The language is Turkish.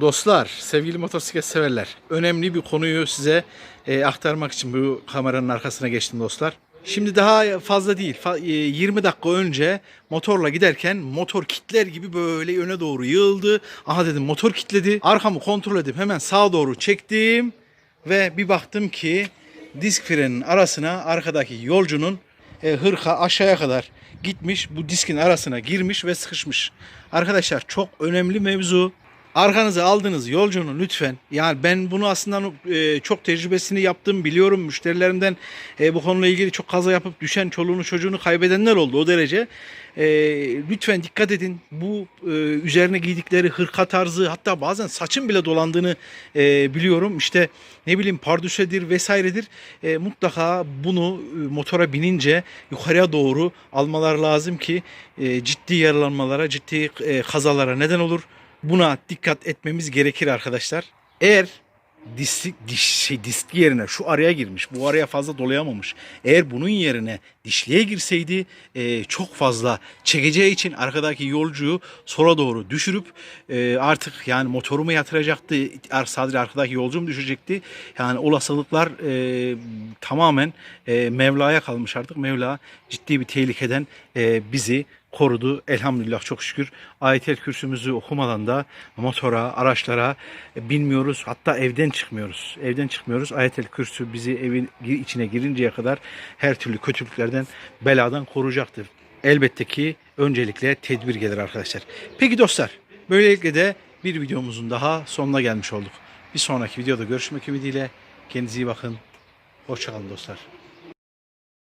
Dostlar, sevgili motosiklet severler, önemli bir konuyu size e, aktarmak için bu kameranın arkasına geçtim dostlar. Şimdi daha fazla değil, fa- e, 20 dakika önce motorla giderken motor kitler gibi böyle öne doğru yığıldı. Aha dedim motor kitledi. Arkamı kontrol edip hemen sağa doğru çektim ve bir baktım ki disk frenin arasına arkadaki yolcunun e, hırka aşağıya kadar gitmiş. Bu diskin arasına girmiş ve sıkışmış. Arkadaşlar çok önemli mevzu. Arkanıza aldığınız yolcunun lütfen yani ben bunu aslında e, çok tecrübesini yaptım biliyorum müşterilerimden e, bu konuyla ilgili çok kaza yapıp düşen çoluğunu çocuğunu kaybedenler oldu o derece. E, lütfen dikkat edin bu e, üzerine giydikleri hırka tarzı hatta bazen saçın bile dolandığını e, biliyorum işte ne bileyim pardüsedir vesairedir E, mutlaka bunu e, motora binince yukarıya doğru almalar lazım ki e, ciddi yaralanmalara ciddi e, kazalara neden olur. Buna dikkat etmemiz gerekir arkadaşlar. Eğer disk, diş, şey, disk yerine şu araya girmiş, bu araya fazla dolayamamış. Eğer bunun yerine dişliğe girseydi e, çok fazla çekeceği için arkadaki yolcuyu sola doğru düşürüp e, artık yani motorumu yatıracaktı, sadece arkadaki yolcu mu düşecekti? Yani olasılıklar e, tamamen e, Mevla'ya kalmış artık. Mevla ciddi bir tehlikeden e, bizi korudu. Elhamdülillah çok şükür. Ayetel kürsümüzü okumadan da motora, araçlara binmiyoruz. Hatta evden çıkmıyoruz. Evden çıkmıyoruz. Ayetel kürsü bizi evin içine girinceye kadar her türlü kötülüklerden, beladan koruyacaktır. Elbette ki öncelikle tedbir gelir arkadaşlar. Peki dostlar, böylelikle de bir videomuzun daha sonuna gelmiş olduk. Bir sonraki videoda görüşmek ümidiyle. Kendinize iyi bakın. Hoşçakalın dostlar.